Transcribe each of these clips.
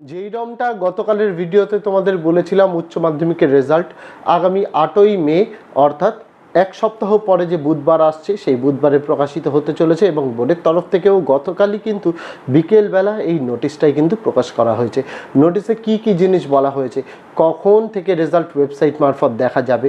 যেই রমটা গতকালের ভিডিওতে তোমাদের বলেছিলাম উচ্চ মাধ্যমিকের রেজাল্ট আগামী আটই মে, অর্থাৎ এক সপ্তাহ পরে যে বুধবার আসছে, সেই বুধবারে প্রকাশিত হতে চলেছে এবং বোর্ডের তরফ থেকেও গতকালই কিন্তু বিকেলবেলা এই নোটিশটাই কিন্তু প্রকাশ করা হয়েছে। নোটিশে কি কি জিনিস বলা হয়েছে? কখন থেকে রেজাল্ট ওয়েবসাইট মারফত দেখা যাবে?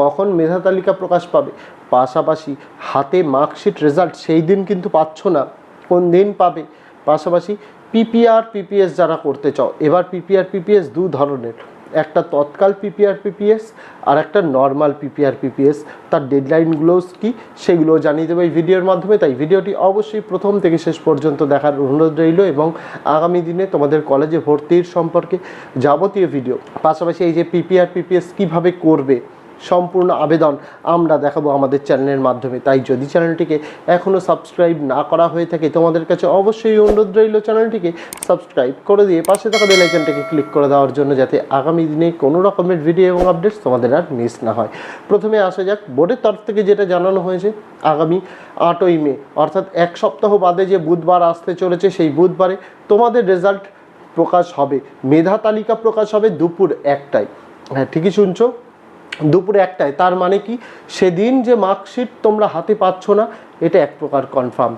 কখন মেধা তালিকা প্রকাশ পাবে? পাশাপাশি হাতে মার্কশিট রেজাল্ট সেই দিন কিন্তু পাচ্ছ না, কোন দিন পাবে? পাশাপাশি পিপিআর পিপিএস যারা করতে চাও এবার পিপিআর পিপিএস দু ধরনের একটা তৎকাল পিপিআর পিপিএস আর একটা নর্মাল পিপিআর পিপিএস তার ডেডলাইনগুলো কি সেগুলো জানিয়ে দেবো এই ভিডিওর মাধ্যমে তাই ভিডিওটি অবশ্যই প্রথম থেকে শেষ পর্যন্ত দেখার অনুরোধ রইল এবং আগামী দিনে তোমাদের কলেজে ভর্তির সম্পর্কে যাবতীয় ভিডিও পাশাপাশি এই যে পিপিআর পিপিএস কীভাবে করবে সম্পূর্ণ আবেদন আমরা দেখাবো আমাদের চ্যানেলের মাধ্যমে। তাই যদি চ্যানেলটিকে এখনও সাবস্ক্রাইব না করা হয়ে থাকে, তোমাদের কাছে অবশ্যই অনুরোধ রইল চ্যানেলটিকে সাবস্ক্রাইব করে দিয়ে পাশে থাকা বেল আইকনটাকে ক্লিক করে দেওয়ার জন্য যাতে আগামী দিনে কোনো রকমের ভিডিও এবং আপডেটস তোমাদের আর মিস না হয়। প্রথমে আসা যাক বোর্ডের তরফ থেকে যেটা জানানো হয়েছে, আগামী আটই মে, অর্থাৎ এক সপ্তাহ বাদে যে বুধবার আসতে চলেছে, সেই বুধবারে তোমাদের রেজাল্ট প্রকাশ হবে। মেধা তালিকা প্রকাশ হবে দুপুর একটায়। হ্যাঁ ঠিকই শুনছো? দুপুরে একটায়। তার মানে কি? সেদিন যে মার্কশিট তোমরা হাতে পাচ্ছ না, এটা এক প্রকার কনফার্ম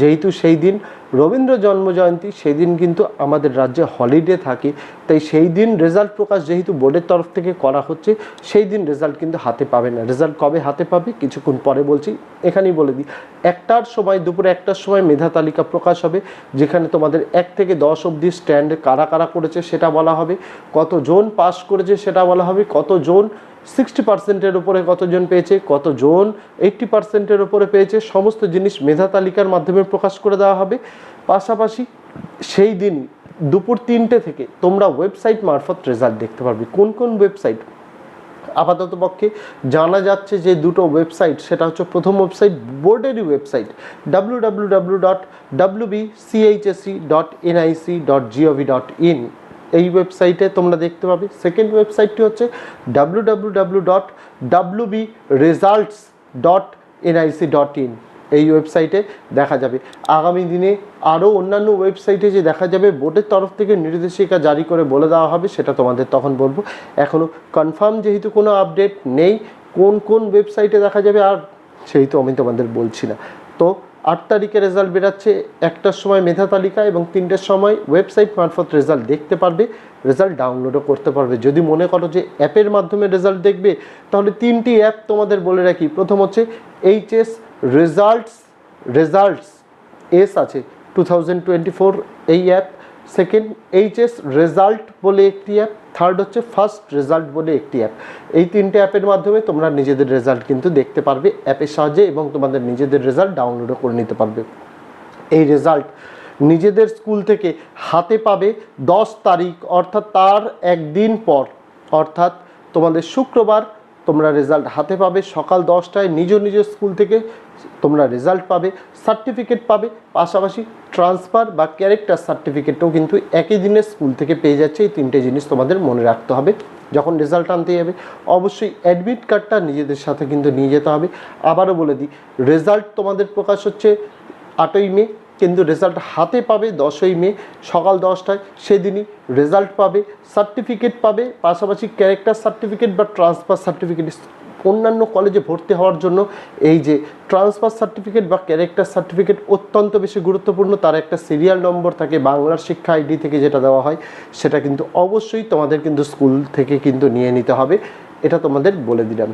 যেহেতু সেই দিন রবীন্দ্র জন্মজয়ন্তী সেই দিন কিন্তু আমাদের রাজ্যে হলিডে থাকে। তাই সেই দিন রেজাল্ট প্রকাশ যেহেতু বোর্ডের তরফ থেকে করা হচ্ছে, সেই দিন রেজাল্ট কিন্তু হাতে পাবে না। রেজাল্ট কবে হাতে পাবে, কিছুক্ষণ পরে বলছি, এখানেই বলে দিই। একটার সময়, দুপুরে একটার সময় মেধা তালিকা প্রকাশ হবে, যেখানে তোমাদের এক থেকে দশ অবধি স্ট্যান্ড কারা কারা করেছে সেটা বলা হবে কত জন পাস করেছে সেটা বলা হবে কত জন সিক্সটি পার্সেন্টের উপরে কতজন পেয়েছে, কতজন এইট্টি পার্সেন্টের উপরে পেয়েছে, সমস্ত জিনিস মেধা তালিকার মাধ্যমে প্রকাশ করে দেওয়া হবে। পাশাপাশি সেই দিন দুপুর তিনটে থেকে তোমরা ওয়েবসাইট মারফত রেজাল্ট দেখতে পারবে। কোন কোন ওয়েবসাইট আপাতত পক্ষে জানা যাচ্ছে যে দুটো ওয়েবসাইট সেটা হচ্ছে প্রথম website বোর্ডেরই website W W W dot W B CHSE dot NIC dot GOV dot in এই ওয়েবসাইটে তোমরা দেখতে পাবে। সেকেন্ড ওয়েবসাইটটি হচ্ছে W W W dot W B results dot NIC dot in এই ওয়েবসাইটে দেখা যাবে। আগামী দিনে আরও অন্যান্য ওয়েবসাইটে যে দেখা যাবে, বোর্ডের তরফ থেকে নির্দেশিকা জারি করে বলে দেওয়া হবে, সেটা তোমাদের তখন বলব। এখনও কনফার্ম যেহেতু কোনো আপডেট নেই, কোন কোন ওয়েবসাইটে দেখা যাবে, আর সেই তো আমি তোমাদের বলছি না। তো আট তারিখে রেজাল্ট বেরাচ্ছে, একটার সময় মেধা তালিকা এবং তিনটের সময় ওয়েবসাইট মারফত রেজাল্ট দেখতে পারবে রেজাল্ট ডাউনলোডও করতে পারবে। যদি মনে করো যে অ্যাপের মাধ্যমে রেজাল্ট দেখবে, তাহলে তিনটি অ্যাপ তোমাদের বলে রাখি। প্রথম হচ্ছে এইচএস রেজাল্টস রেজাল্টস এস আছে। টু থাউজেন্ড টোয়েন্টি ফোর এই অ্যাপ সেকেন্ড এইচএস রেজাল্ট বলে একটি অ্যাপ থার্ড হচ্ছে ফার্স্ট রেজাল্ট বলে একটি অ্যাপ এই তিনটে অ্যাপের মাধ্যমে তোমরা নিজেদের রেজাল্ট কিন্তু দেখতে পারবে অ্যাপের সাহায্যে এবং তোমাদের নিজেদের রেজাল্ট ডাউনলোডও করে নিতে পারবে। এই রেজাল্ট নিজেদের স্কুল থেকে হাতে পাবে দশ তারিখ, অর্থাৎ তার একদিন পর। অর্থাৎ তোমাদের শুক্রবার তোমরা রেজাল্ট হাতে পাবে সকাল দশটায় নিজ নিজ স্কুল থেকে তোমরা রেজাল্ট পাবে সার্টিফিকেট পাবে, পাশাপাশি ট্রান্সফার বা ক্যারেক্টার সার্টিফিকেটও কিন্তু একই দিনে স্কুল থেকে পেয়ে যাচ্ছে। এই তিনটে জিনিস তোমাদের মনে রাখতে হবে। যখন রেজাল্ট আনতে যাবে, অবশ্যই অ্যাডমিট কার্ডটা নিজেদের সাথে কিন্তু নিয়ে যেতে হবে। আবারও বলে দিই রেজাল্ট তোমাদের প্রকাশ হচ্ছে আটই মে, কিন্তু রেজাল্ট হাতে পাবে দশই মে, সকাল দশটায়। সেদিনই রেজাল্ট পাবে সার্টিফিকেট পাবে, পাশাপাশি ক্যারেক্টার সার্টিফিকেট বা ট্রান্সফার সার্টিফিকেট অন্যান্য কলেজে ভর্তি হওয়ার জন্য এই যে ট্রান্সফার সার্টিফিকেট বা ক্যারেক্টার সার্টিফিকেট অত্যন্ত বেশি গুরুত্বপূর্ণ। তার একটা সিরিয়াল নম্বর থাকে, বাংলার শিক্ষা আইডি থেকে যেটা দেওয়া হয়, সেটা কিন্তু অবশ্যই তোমাদের কিন্তু স্কুল থেকে কিন্তু নিয়ে নিতে হবে। এটা তোমাদের বলে দিলাম।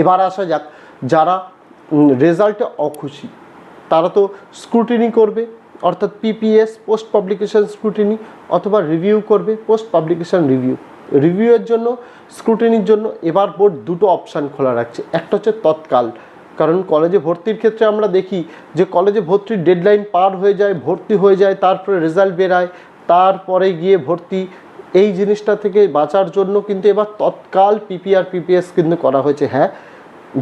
এবার আসা যাক, যারা রেজাল্টে অখুশি, তারা তো স্ক্রুটিনি করবে, অর্থাৎ পিপিএস পোস্ট পাবলিকেশন স্ক্রুটিনি অথবা রিভিউ করবে পোস্ট পাবলিকেশন রিভিউ রিভিউয়ের জন্য স্ক্রুটিনির জন্য এবার বোর্ড দুটো অপশান খোলা রাখছে। একটা হচ্ছে তৎকাল। কারণ কলেজে ভর্তির ক্ষেত্রে আমরা দেখি যে কলেজে ভর্তির ডেডলাইন পার হয়ে যায়, ভর্তি হয়ে যায়, তারপরে রেজাল্ট বেরায়, তারপরে গিয়ে ভর্তি। এই জিনিসটা থেকে বাঁচার জন্য কিন্তু এবার তৎকাল পিপিআর পিপিএস কিন্তু করা হয়েছে। হ্যাঁ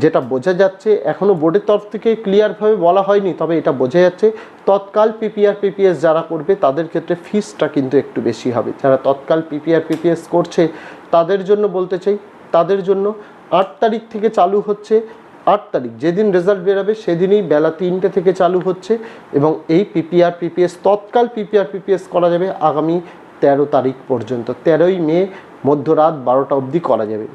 যেটা বোঝা যাচ্ছে এখনও বোর্ডের তরফ থেকে ক্লিয়ারভাবে বলা হয়নি, তবে এটা বোঝা যাচ্ছে, তৎকাল পিপিআর পিপিএস যারা করবে, তাদের ক্ষেত্রে ফিসটা কিন্তু একটু বেশি হবে। যারা তৎকাল পিপিআর পিপিএস করছে, তাদের জন্য বলতে চাই, তাদের জন্য আট তারিখ থেকে চালু হচ্ছে, আট তারিখ, যেদিন রেজাল্ট বেরোবে, সেদিনই বেলা তিনটে থেকে চালু হচ্ছে, এবং এই PPR PPS tatkal PPR PPS করা যাবে আগামী তেরো তারিখ পর্যন্ত, তেরোই মে মধ্যরাত বারোটা অবধি করা যাবে।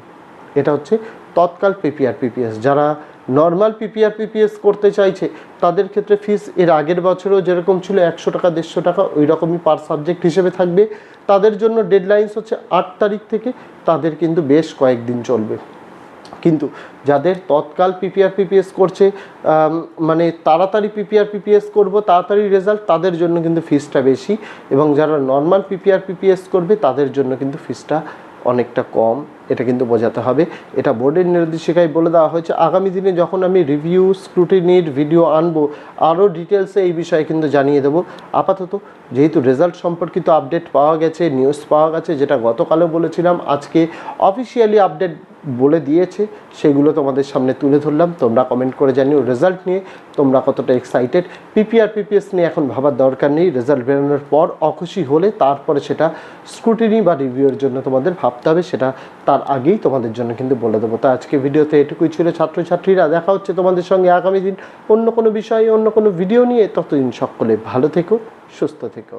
এটা হচ্ছে তৎকাল পিপিআর পিপিএস যারা নর্মাল পিপিআর পিপিএস করতে চাইছে তাদের ক্ষেত্রে ফিস এর আগের বছরও যেরকম ছিল একশো টাকা দেড়শো টাকা ওই রকমই পার সাবজেক্ট হিসেবে থাকবে তাদের জন্য ডেডলাইন্স হচ্ছে আট তারিখ থেকে তাদের কিন্তু বেশ কয়েকদিন চলবে কিন্তু যাদের তৎকাল পিপিআর পিপিএস করছে মানে তাড়াতাড়ি পিপিআর পিপিএস করব তাড়াতাড়ি রেজাল্ট তাদের জন্য কিন্তু ফিসটা বেশি এবং যারা নর্মাল পিপিআর পিপিএস করবে তাদের জন্য কিন্তু ফিসটা অনেকটা কম এটা কিন্তু বোঝাতে হবে। এটা বোর্ডের নির্দেশিকায় বলে দেওয়া হয়েছে, আগামী দিনে যখন আমি রিভিউ স্ক্রুটিনির ভিডিও আনব আরও ডিটেলসে এই বিষয়ে কিন্তু জানিয়ে দেবো। আপাতত যেহেতু রেজাল্ট সম্পর্কিত আপডেট পাওয়া গেছে নিউজ পাওয়া গেছে, যেটা গতকালও বলেছিলাম, আজকে অফিসিয়ালি আপডেট বলে দিয়েছে, সেগুলো তোমাদের সামনে তুলে ধরলাম। তোমরা কমেন্ট করে জানিও রেজাল্ট নিয়ে, তোমরা কতটা এক্সাইটেড পিপিআর পিপিএস নিয়ে এখন ভাবার দরকার নেই রেজাল্ট বেরোনোর পর অখুশি হলে তারপরে সেটা স্ক্রুটিনি বা রিভিউয়ের জন্য তোমাদের ভাবতে হবে, সেটা তার আগেই তোমাদের জন্য কিন্তু বলে দেবো। তো আজকে ভিডিওতে এটুকুই ছিল ছাত্রছাত্রীরা। দেখা হচ্ছে তোমাদের সঙ্গে আগামী দিন অন্য কোনো বিষয়ে, অন্য কোনো ভিডিও নিয়ে। ততদিন সকলে ভালো থেকো, সুস্থ থেকো।